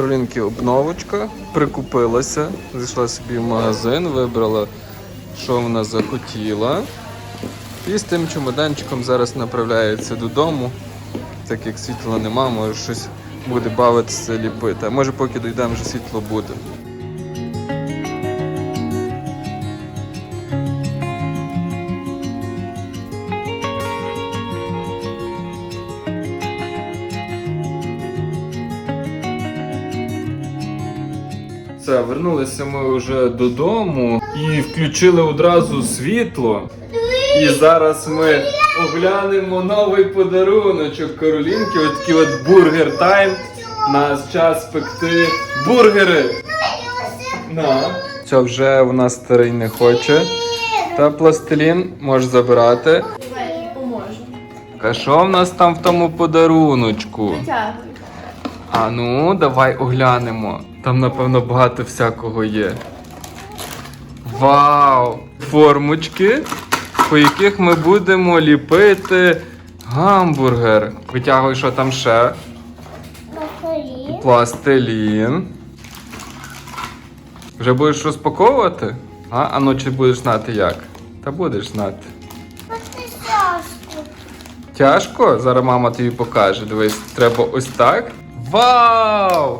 Каролінки обновочка, прикупилася, зайшла собі в магазин, вибрала, що вона захотіла. І з тим чемоданчиком зараз направляється додому. Так як світла нема, може щось буде бавитися, ліпити. А може поки дійдемо, вже світло буде. Вернулися ми вже додому і включили одразу світло. І зараз ми оглянемо новий подаруночок Каролінки. От такий от бургер тайм. Нас час пекти бургери. На. Це вже вона старий не хоче. Та пластилін можеш забирати. Давай. А що в нас там в тому подаруночку? Витягуй. А ну, давай оглянемо. Там, напевно, багато всякого є. Вау! Формочки, по яких ми будемо ліпити гамбургер. Витягуй, що там ще. Пластилін. Вже будеш розпаковувати? А, а ну чи будеш знати як? Та будеш знати. Тяжко? Зараз мама тобі покаже. Дивись, треба ось так. Вау!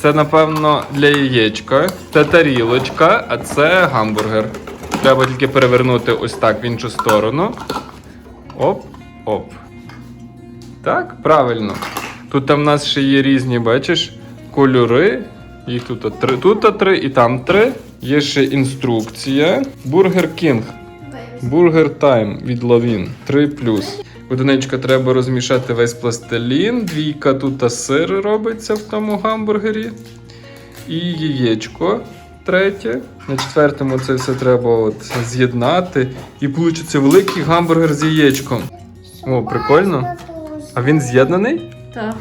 Це, напевно, для яєчка. Це тарілочка, а це гамбургер. Треба тільки перевернути ось так в іншу сторону. Оп, оп. Так, правильно. Тут там в нас ще є різні, бачиш, кольори. Їх тут три, тут три і там три. Є ще інструкція. Бургер Кінг. Бургер Тайм від Лавін 3 Одиничка треба розмішати весь пластилін. Двійка тут сир робиться в тому гамбургері. І яєчко третє. На четвертому це все треба от з'єднати. І вийде великий гамбургер з яєчком. О, прикольно. А він з'єднаний? Так.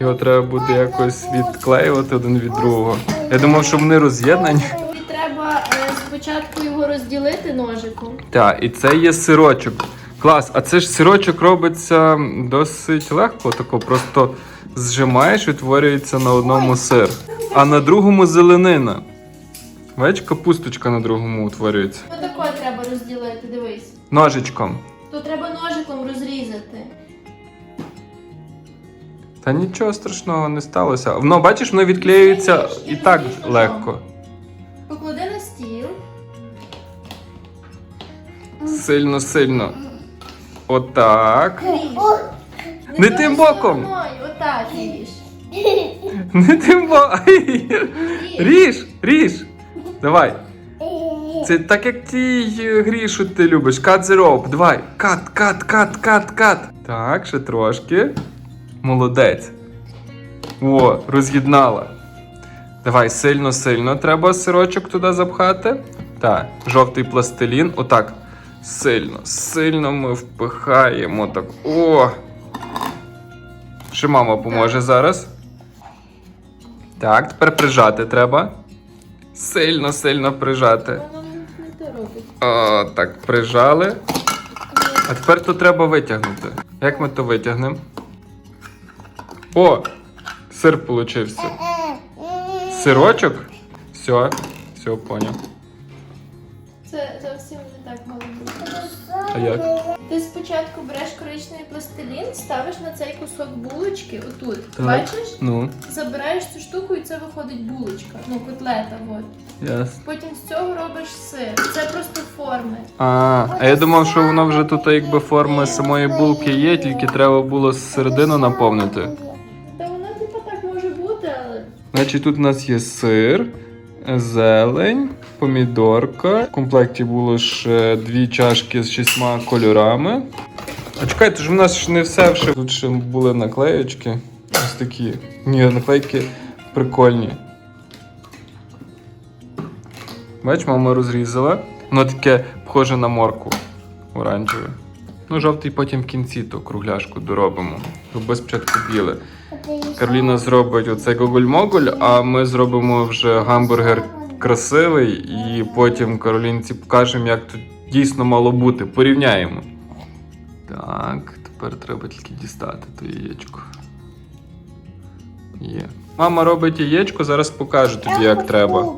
Його треба буде якось відклеювати один від другого. Я думав, що вони роз'єднані. Треба е, спочатку його розділити ножиком. Так, і це є сирочок. Клас, а це ж сирочок робиться досить легко, тако просто зжимаєш, відтворюється на одному сир. А на другому зеленина. Бачиш, капусточка на другому утворюється. Отако треба розділити, дивись. Ножичком. То треба ножиком розрізати. Та нічого страшного не сталося. Воно, бачиш, воно відклеюється і так легко. Поклади на стіл. Сильно, сильно. Отак. Не тим боком. Отак ріж. Не тим бо. Ай! Ріж, ріж. Давай. Це так як ті е, грі, що ти любиш. Cut the rope. Давай. Кат, кат, кат, кат, кат. Так, ще трошки. Молодець. О, роз'єднала. Давай, сильно, сильно треба сирочок туди запхати. Так, жовтий пластилін. Отак. Сильно, сильно ми впихаємо. Так. О! Ще мама поможе зараз. Так, тепер прижати треба. Сильно, сильно прижати. О, так, прижали. А тепер то треба витягнути. Як ми то витягнемо? О! Сир получився. Сирочок? Все, все, поняв. Це зовсім не так мало. А як? Ти спочатку береш коричневий пластилін, ставиш на цей кусок булочки, отут. Так. Бачиш? Ну, Забираєш цю штуку і це виходить булочка. Ну, котлета, от. ясно. Потім з цього робиш сир. Це просто форми. А, а я думав, що воно вже тут якби форма самої булки є, тільки треба було середину наповнити. Та воно типу так може бути, але Значить, тут у нас є сир, зелень, помідорка. В комплекті було ще дві чашки з шістьма кольорами. А чекайте, ж у нас ж не все ще. Тут ще були наклеєчки. Ось такі. Ні, наклейки прикольні. Бач, мама розрізала. Воно таке схоже на морку оранжеве. Ну, жовтий потім в кінці ту кругляшку доробимо. Бо спочатку біле. Кароліна зробить оцей гоголь-моголь, а ми зробимо вже гамбургер красивий, і потім Каролінці покажемо, як тут дійсно мало бути. Порівняємо. Так, тепер треба тільки дістати то яєчко. Є. Мама робить яєчко, зараз покаже тобі, як треба.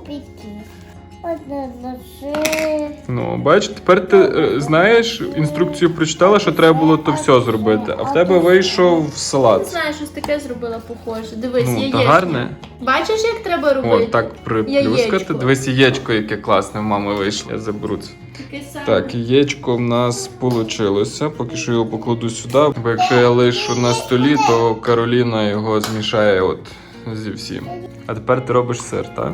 Ну, бач, тепер ти е, знаєш, інструкцію прочитала, що треба було то все зробити. А в тебе вийшов Не салат. знаю, щось таке зробила похоже. Дивись, Ну, та яєчня. гарне. Бачиш, як треба робити? О, так приплюскати. Яєчко. Дивись, яєчко, яке класне в мами вийшло. Я заберу це. Таке саме. Так, яєчко в нас вийшло. Поки що його покладу сюди. Бо якщо я лишу на столі, то Кароліна його змішає от зі всім. А тепер ти робиш сир, так?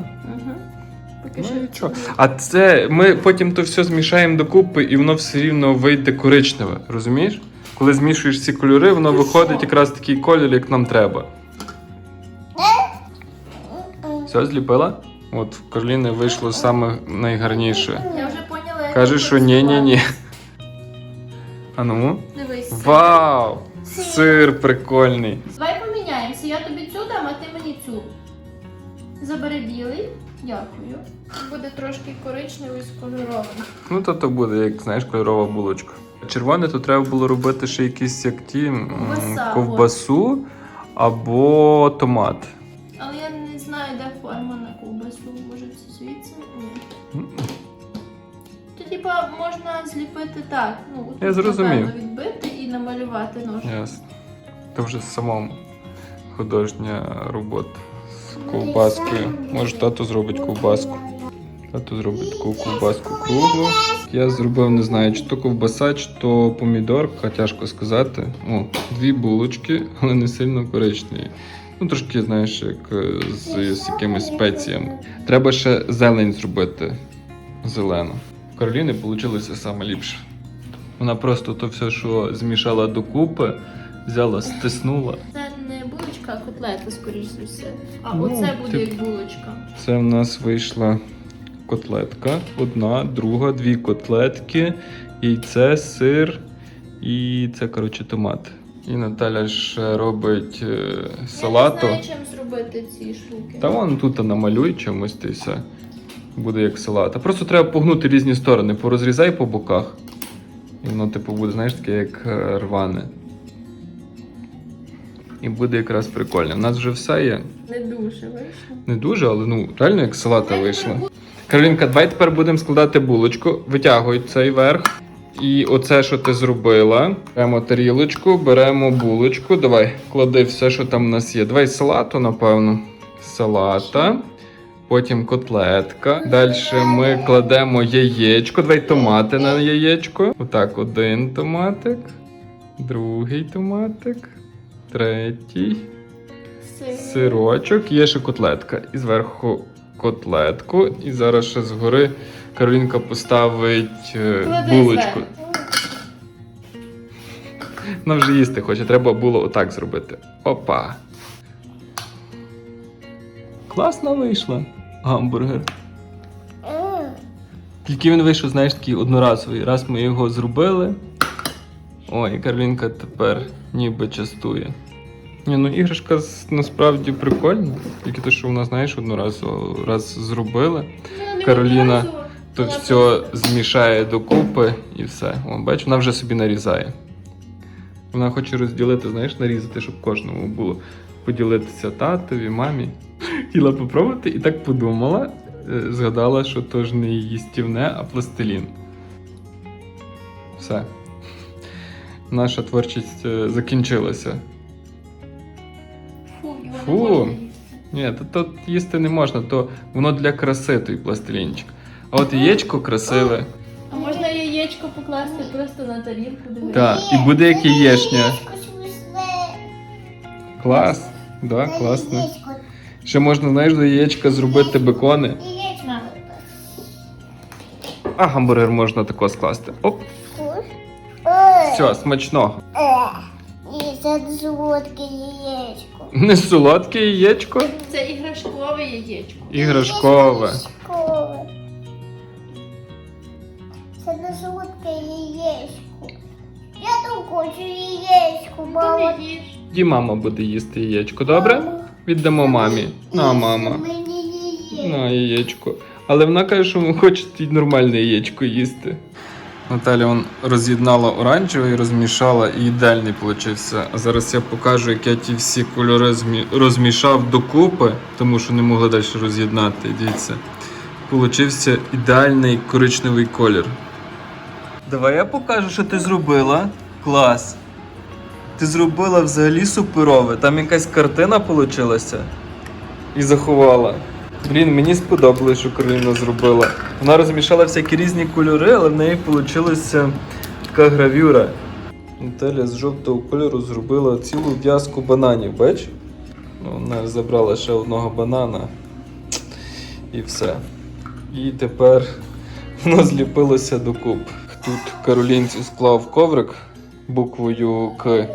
Ну, нічого. А це ми потім то все змішаємо докупи, і воно все рівно вийде коричневе. Розумієш? Коли змішуєш ці кольори, воно виходить якраз такий колір, як нам треба. Все зліпила? От в Кароліни вийшло саме найгарніше. Я вже поняла, як Каже, що ні-ні-ні. А ну. Дивись. Вау! Сир прикольний. Забери білий. Дякую. Буде трошки коричневий скольорований. Ну, то то буде, як знаєш, кольорова булочка. Червоне, то треба було робити ще якісь як ті м, Ковбаса, ковбасу або томат. Але я не знаю, де форма на ковбасу. Може це звідси? Ні. То типа можна зліпити так. Ну, тут, Я зрозумів. напевно, відбити і намалювати ножом. Ясно. Це вже самому художня робота з ковбаскою. Може, тато зробить ковбаску. Тато зробить таку ковбаску круглу. Я зробив, не знаю, чи то ковбаса, чи то помідорка, тяжко сказати. О, дві булочки, але не сильно коричневі. Ну, трошки, знаєш, як е, з, з якимись спеціями. Треба ще зелень зробити зелену. В Кароліни вийшло саме ліпше. Вона просто то все, що змішала докупи, взяла, стиснула. Булочка, котлета, скоріш за все. А Ну, оце буде тип- як булочка. Це в нас вийшла котлетка. Одна, друга, дві котлетки, яйце, сир і це, коротше, томат. І Наталя ще робить е, салату. Я не знаю, чим зробити ці штуки. Та вон тут намалюй чимось ти все. Буде як салат. А просто треба погнути різні сторони, порозрізай по боках. І воно, типу, буде, знаєш, таке як е, рване. І буде якраз прикольно. У нас вже все є. Не дуже вийшло. Не дуже, але ну реально як салата вийшла. Каролінка, давай тепер будемо складати булочку. Витягуй цей верх. І оце, що ти зробила. Беремо тарілочку, беремо булочку. Давай, клади все, що там у нас є. Давай салату, напевно. Салата. Потім котлетка. Далі ми кладемо яєчко. Давай томати на яєчко. Отак, один томатик, другий томатик, третій сирочок, є ще котлетка. І зверху котлетку. І зараз ще згори Каролінка поставить е, Клади булочку. Вона вже їсти хоче, треба було отак зробити. Опа. Класно вийшла гамбургер. Тільки він вийшов, знаєш, такий одноразовий. Раз ми його зробили. Ой, і Каролінка тепер ніби частує. Ні, ну іграшка насправді прикольна. Тільки те, що вона, знаєш, одноразово раз зробили, Ну, Кароліна, то все змішає докупи і все. О, бач, вона вже собі нарізає. Вона хоче розділити, знаєш, нарізати, щоб кожному було поділитися татові, мамі. Хотіла попробувати і так подумала, е, згадала, що то ж не їстівне, а пластилін. Все. Наша творчість е, закінчилася. Фу, його Фу. не можна їсти. Ні, то, то їсти не можна, то воно для краси той пластилінчик. А от яєчко красиве. А можна яєчко покласти просто на тарілку, дивись. Так, і буде як яєчня. Клас. Да, класно. Ще можна, знаєш, до яєчка зробити бекони. Яєчко. А гамбургер можна тако скласти. Оп. Все, смачного. І це солодке яєчко. Не солодке яєчко, Це іграшкове яєчко. іграшкове. Іграшкове. Це не солодке яєчко. Я тут хочу яєчко, мама. Ти не їж. І мама буде їсти яєчко, добре? Віддамо мамі. На, мама. Мені яєчко. На яєчко. Але вона каже, що хоче нормальне яєчко їсти. Наталя он роз'єднала оранжевий, розмішала і ідеальний получився. А зараз я покажу, як я ті всі кольори розмішав докупи, тому що не могли далі роз'єднати. Дивіться. Получився ідеальний коричневий колір. Давай я покажу, що ти зробила. Клас. Ти зробила взагалі суперове. Там якась картина вийшла і заховала. Блін, мені сподобалось, що Кароліна зробила. Вона розмішала всякі різні кольори, але в неї вийшла така гравюра. Наталя з жовтого кольору зробила цілу в'язку бананів, бач? Ну, Вона забрала ще одного банана. І все. І тепер воно зліпилося докуп. Тут Каролінці склав коврик буквою К.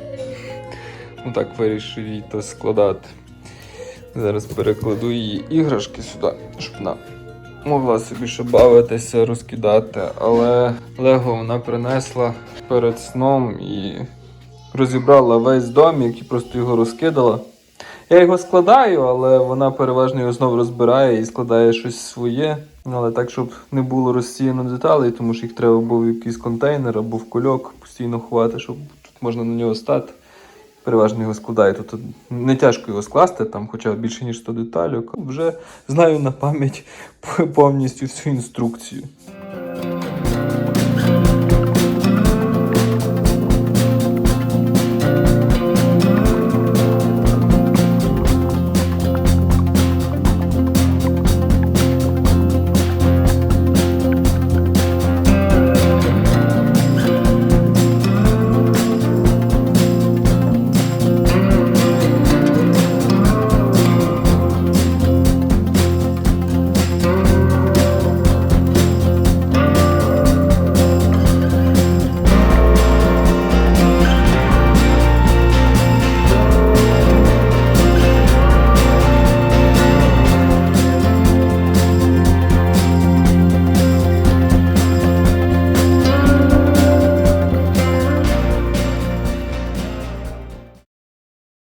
Ну так вирішив їй то складати. Зараз перекладу її іграшки сюди, щоб вона могла собі ще бавитися, розкидати. Але Лего вона принесла перед сном і розібрала весь домик і просто його розкидала. Я його складаю, але вона переважно його знову розбирає і складає щось своє. Але так, щоб не було розсіяно деталей, тому що їх треба або в якийсь контейнер, або в кульок постійно ховати, щоб тут можна на нього стати. Переважно його складаю. Тут не тяжко його скласти, там хоча більше ніж 100 деталей. Вже знаю на пам'ять повністю всю інструкцію.